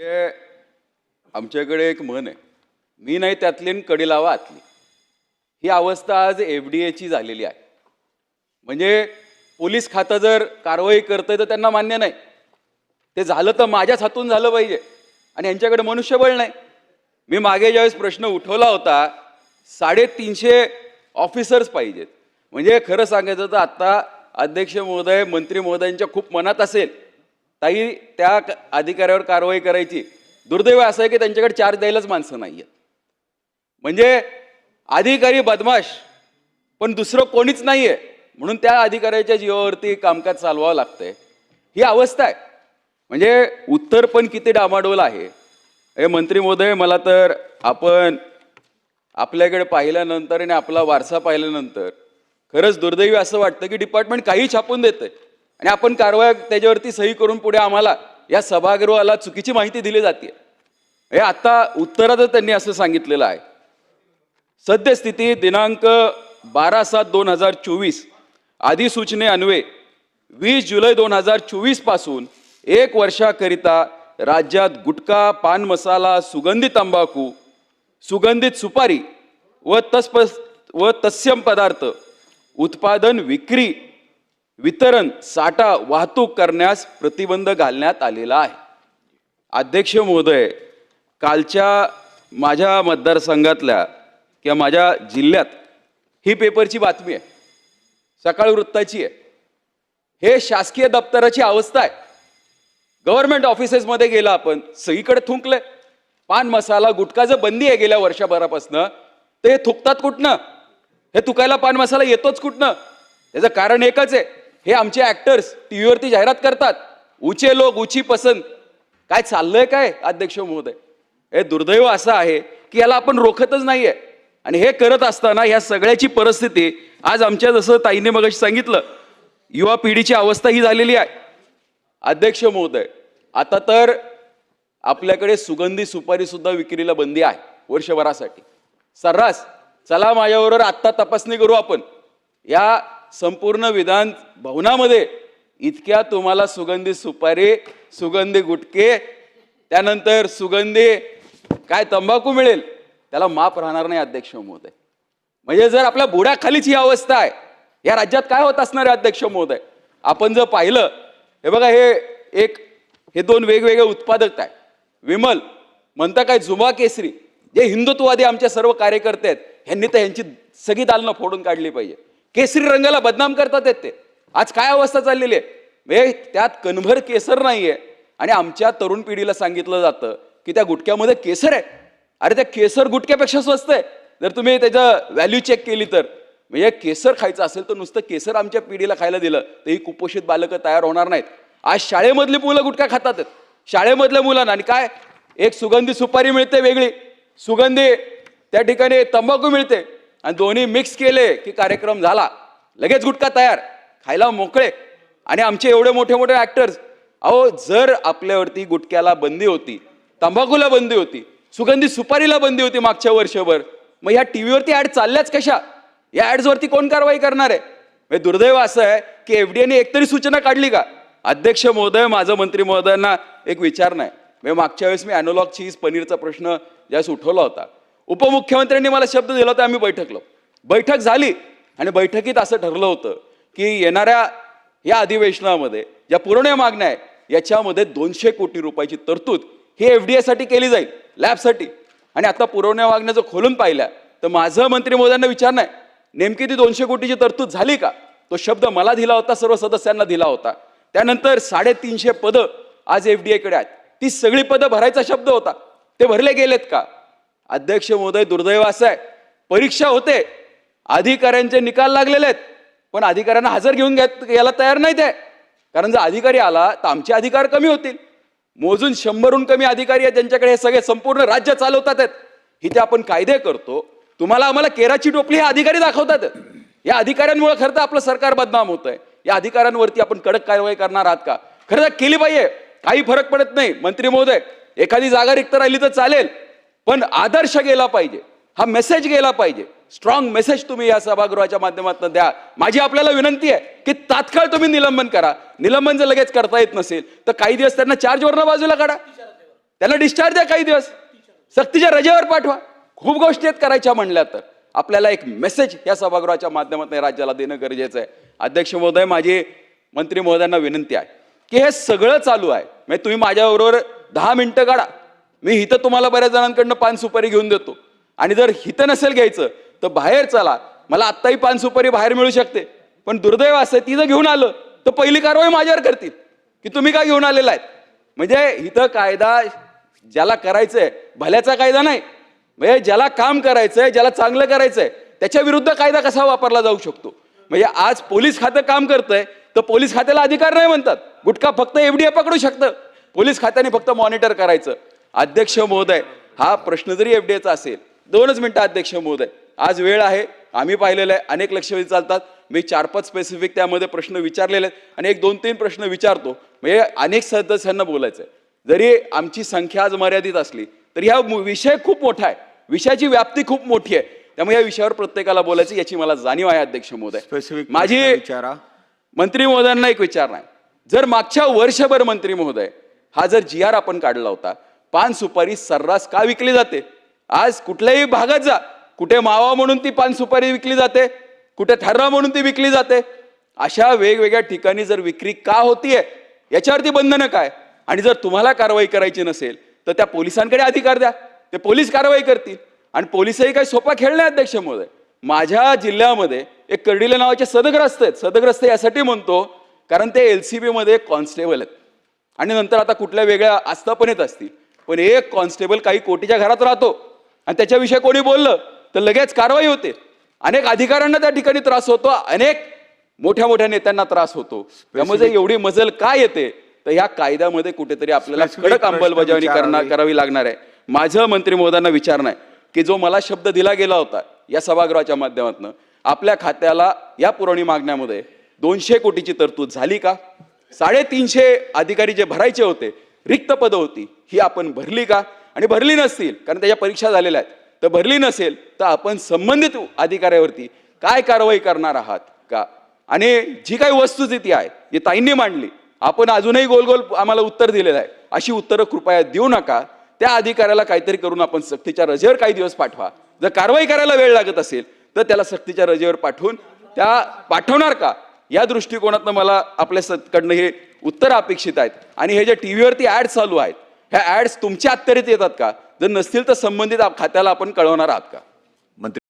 हे आमच्याकडे एक म्हण आहे. मी नाही त्यातली न कडी लावा आतली. ही अवस्था आज एफ डी एची झालेली आहे. म्हणजे पोलीस खातं जर कारवाई करतंय तर त्यांना मान्य नाही. ते झालं तर माझ्याच हातून झालं पाहिजे. आणि यांच्याकडे मनुष्यबळ नाही. मी मागे ज्यावेळेस प्रश्न उठवला होता साडेतीनशे ऑफिसर्स पाहिजेत. म्हणजे खरं सांगायचं तर आत्ता अध्यक्ष महोदय मंत्री महोदयांच्या खूप मनात असेल. ताई त्या अधिकाऱ्यावर कारवाई करायची. दुर्दैव असं आहे की त्यांच्याकडे चार्ज द्यायलाच माणसं नाही आहेत म्हणजे अधिकारी बदमाश पण दुसरं कोणीच नाही आहे म्हणून त्या अधिकाऱ्याच्या जीवावरती कामकाज चालवावं लागतंय. ही अवस्था आहे. म्हणजे उत्तर पण किती डामाडोल आहे. हे मंत्री महोदय मला तर आपण आपल्याकडे पाहिल्यानंतर आणि आपला वारसा पाहिल्यानंतर खरंच दुर्दैवी असं वाटतं की डिपार्टमेंट काही छापून देतंय. आणि आपण कारवाया त्याच्यावरती सही करून पुढे आम्हाला या सभागृहाला चुकीची माहिती दिली जाते. हे आता उत्तरातच त्यांनी असं सांगितलेलं आहे. सद्यस्थिती दिनांक बारा सात दोन हजार चोवीस अधिसूचने अन्वे वीस जुलै दोन हजार चोवीसपासून एक वर्षाकरिता राज्यात गुटखा पान मसाला सुगंधी तंबाखू सुगंधित सुपारी व तस्प व तत्सम पदार्थ उत्पादन विक्री वितरण साठा वाहतूक करण्यास प्रतिबंध घालण्यात आलेला आहे. अध्यक्ष महोदय कालच्या माझ्या मतदारसंघातल्या किंवा माझ्या जिल्ह्यात ही पेपरची बातमी आहे. सकाळ वृत्ताची आहे. हे शासकीय दप्तराची अवस्था आहे. गव्हर्नमेंट ऑफिसेसमध्ये गेला आपण सगळीकडे थुंकले पान मसाला गुटखाचं बंदी आहे गेल्या वर्षभरापासनं ते हे थुकतात कुठनं? हे थुकायला पान मसाला येतोच कुठनं? त्याचं कारण एकच आहे. हे आमचे ऍक्टर्स टी व्हीवरती जाहिरात करतात. उचे लोक उची पसंत. काय चाललंय काय अध्यक्ष महोदय? हे दुर्दैव असं आहे की याला आपण रोखतच नाहीये. आणि हे करत असताना ह्या सगळ्याची परिस्थिती आज आमच्या जसं ताईने मगाशी सांगितलं युवा पिढीची अवस्था ही झालेली आहे. अध्यक्ष महोदय आता तर आपल्याकडे सुगंधी सुपारी सुद्धा विक्रीला बंदी आहे वर्षभरासाठी. सर्रास चला माझ्याबरोबर आत्ता तपासणी करू आपण. या संपूर्ण विधान भवनामध्ये इतक्या तुम्हाला सुगंधी सुपारी सुगंधी गुटके त्यानंतर सुगंधी काय तंबाखू मिळेल त्याला माप राहणार नाही अध्यक्ष महोदय. म्हणजे जर आपल्या बुडाखालीच ही अवस्था आहे या राज्यात काय होत असणार आहे अध्यक्ष महोदय? आपण जर पाहिलं हे बघा हे एक हे दोन वेगवेगळे उत्पादक आहे विमल म्हणता काय जुमा केसरी जे हिंदुत्ववादी आमचे सर्व कार्यकर्ते आहेत ह्यांनी तर ह्यांची सगळी दालनं फोडून काढली पाहिजे. केसरी रंगाला बदनाम करतात आहेत ते. आज काय अवस्था चाललेली आहे? त्यात कणभर केसर नाहीये. आणि आमच्या तरुण पिढीला सांगितलं जातं की त्या गुटक्यामध्ये केसर आहे. अरे त्या केसर गुटक्यापेक्षा स्वस्त आहे. जर तुम्ही त्याचं व्हॅल्यू चेक केली तर. म्हणजे केसर खायचं असेल तर नुसतं केसर आमच्या पिढीला खायला दिलं तर ही कुपोषित बालकं तयार होणार नाहीत. आज शाळेमधली मुलं गुटखा खातात आहेत. शाळेमधल्या मुलांना. आणि काय? एक सुगंधी सुपारी मिळते वेगळी. सुगंधी त्या ठिकाणी तंबाखू मिळते. आणि दोन्ही मिक्स केले की कार्यक्रम झाला. लगेच गुटखा तयार खायला मोकळे. आणि आमचे एवढे मोठे मोठे ऍक्टर्स अहो जर आपल्यावरती गुटख्याला बंदी होती तंबाखूला बंदी होती सुगंधी सुपारीला बंदी होती मागच्या वर्षभर मग ह्या टीव्हीवरती ऍड चालल्याच कशा? या ॲड्सवरती कोण कारवाई करणार आहे? म्हणजे दुर्दैव असं आहे की एफडीएने एकतरी सूचना काढली का? अध्यक्ष महोदय माझं मंत्री महोदयांना एक विचार नाही. म्हणजे मागच्या वेळेस मी अॅनोलॉग चीज पनीरचा प्रश्न ज्यास उठवला होता उपमुख्यमंत्र्यांनी मला शब्द दिला होता आम्ही बैठकलो. बैठक झाली आणि बैठकीत असं ठरलं होतं की येणाऱ्या या अधिवेशनामध्ये ज्या पुरवण्या मागण्या आहे याच्यामध्ये दोनशे कोटी रुपयाची तरतूद ही एफ डी साठी केली जाईल लॅबसाठी. आणि आता पुरवण्या मागण्या जर खोलून पाहिल्या तर माझं मंत्री महोदयांना विचार नाही. नेमकी ती दोनशे कोटीची तरतूद झाली का? तो शब्द मला दिला होता सर्व सदस्यांना दिला होता. त्यानंतर साडेतीनशे पदं आज एफ डी कडे आहेत. ती सगळी पदं भरायचा शब्द होता. ते भरले गेलेत का? अध्यक्ष महोदय दुर्दैव असं आहे. परीक्षा होते. अधिकाऱ्यांचे निकाल लागलेले आहेत. पण अधिकाऱ्यांना हजर घेऊन घ्या यायला तयार नाहीत आहे. कारण जर अधिकारी आला तर आमचे अधिकार कमी होतील. मोजून शंभरहून कमी अधिकारी आहेत ज्यांच्याकडे हे सगळे संपूर्ण राज्य चालवतात आहेत. इथे आपण कायदे करतो. तुम्हाला आम्हाला केराची टोपली हे अधिकारी दाखवतात. या अधिकाऱ्यांमुळे खरं तर आपलं सरकार बदनाम होत आहे या अधिकाऱ्यांवरती आपण कडक कारवाई करणार आहात का? खरं तर केली पाहिजे. काही फरक पडत नाही. मंत्री महोदय एखादी जागा रिक्त राहिली तर चालेल. पण आदर्श गेला पाहिजे. हा मेसेज गेला पाहिजे. स्ट्रॉंग मेसेज तुम्ही या सभागृहाच्या माध्यमातून द्या. माझी आपल्याला विनंती आहे की तात्काळ तुम्ही निलंबन करा. निलंबन जर लगेच करता येत नसेल तर काही दिवस त्यांना चार्जवरनं बाजूला काढा. त्यांना डिस्चार्ज द्या काही दिवस. सक्तीच्या रजेवर पाठवा. खूप गोष्टी आहेत करायच्या म्हणल्या तर. आपल्याला एक मेसेज या सभागृहाच्या माध्यमातून राज्याला देणं गरजेचं आहे. अध्यक्ष महोदय माझी मंत्री महोदयांना विनंती आहे की हे सगळं चालू आहे. म्हणजे तुम्ही माझ्याबरोबर दहा मिनटं काढा. मी हिथं तुम्हाला बऱ्याच जणांकडनं पान सुपारी घेऊन देतो. आणि जर हिथं नसेल घ्यायचं तर बाहेर चला. मला आत्ताही पान सुपारी बाहेर मिळू शकते. पण दुर्दैव असं ती जर घेऊन आलं तर पहिली कारवाई माझ्यावर करतील. की तुम्ही काय घेऊन आलेला आहेत? म्हणजे इथं कायदा ज्याला करायचंय भल्याचा कायदा नाही. म्हणजे ज्याला काम करायचंय ज्याला चांगलं करायचंय त्याच्या विरुद्ध कायदा कसा वापरला जाऊ शकतो? म्हणजे आज पोलीस खातं काम करतंय तर पोलीस खात्याला अधिकार नाही म्हणतात. गुटखा फक्त एफडीए पकडू शकतं. पोलीस खात्याने फक्त मॉनिटर करायचं. अध्यक्ष महोदय हा प्रश्न जरी एफडीएचा असेल दोनच मिनिटं अध्यक्ष महोदय. आज वेळ आहे आम्ही पाहिलेलं आहे अनेक लक्षवेधी चालतात. मी चार पाच स्पेसिफिक त्यामध्ये प्रश्न विचारलेले आहेत आणि एक दोन तीन प्रश्न विचारतो. म्हणजे अनेक सदस्यांना बोलायचं आहे जरी आमची संख्या आज मर्यादित असली तरी हा विषय खूप मोठा आहे. विषयाची व्याप्ती खूप मोठी आहे. त्यामुळे या विषयावर प्रत्येकाला बोलायची याची मला जाणीव आहे अध्यक्ष महोदय. Specific माझी विचारा. मंत्री महोदयांना एक विचार नाही जर मागच्या वर्षभर मंत्री महोदय हा जर जी आर आपण काढला होता पान सुपारी सर्रास का विकली जाते? आज कुठल्याही भागात जा. कुठे मावा म्हणून ती पान सुपारी विकली जाते कुठे थर्रा म्हणून ती विकली जाते. अशा वेगवेगळ्या ठिकाणी जर विक्री का होतीये याच्यावरती बंधनं काय? आणि जर तुम्हाला कारवाई करायची नसेल तर त्या पोलिसांकडे अधिकार द्या. ते पोलीस कारवाई करतील. आणि पोलिसही काही सोपा खेळ नाही अध्यक्ष महोदय माझ्या जिल्ह्यामध्ये एक कर्डिले नावाचे सदग्रस्त आहेत. सदग्रस्त यासाठी म्हणतो कारण ते एल सी बीमध्ये कॉन्स्टेबल आहेत. आणि नंतर आता कुठल्या वेगळ्या आस्थापनेत असतील. पण एक कॉन्स्टेबल काही कोटीच्या घरात राहतो. आणि त्याच्याविषयी कोणी बोललं तर लगेच कारवाई होते. अनेक अधिकाऱ्यांना त्या ठिकाणी त्रास होतो अनेक मोठ्या मोठ्या नेत्यांना त्रास होतो. त्यामुळे एवढी मजल काय येते? तर ह्या कायद्यामध्ये कुठेतरी आपल्याला कडक अंमलबजावणी करणार. करावी लागणार आहे. माझं मंत्री महोदयांना विचारणं आहे की जो मला शब्द दिला गेला होता या सभागृहाच्या माध्यमातून आपल्या खात्याला या पुरवणी मागण्यामध्ये दोनशे कोटीची तरतूद झाली का? साडेतीनशे अधिकारी जे भरायचे होते रिक्त पदं होती. ही आपण भरली का? आणि भरली नसतील कारण त्याच्या परीक्षा झालेल्या आहेत. तर भरली नसेल तर आपण संबंधित अधिकाऱ्यावरती काय कारवाई करणार आहात का? आणि जी काही वस्तुस्थिती आहे जी ताईंनी मांडली आपण अजूनही गोल गोल आम्हाला उत्तर दिलेलं आहे. अशी उत्तरं कृपया देऊ नका. त्या अधिकाऱ्याला काहीतरी करून आपण सक्तीच्या रजेवर काही दिवस पाठवा. जर कारवाई करायला वेळ लागत असेल तर त्याला सक्तीच्या रजेवर पाठवून त्या पाठवणार का? या दृष्टिकोनातनं मला आपल्या कडनं हे उत्तर अपेक्षित आहेत. आणि हे जे टी व्हीवरती ॲड्स चालू आहेत ह्या ॲड्स तुमच्या अत्तरीत येतात का? जर नसतील तर संबंधित खात्याला आपण कळवणार आहात का?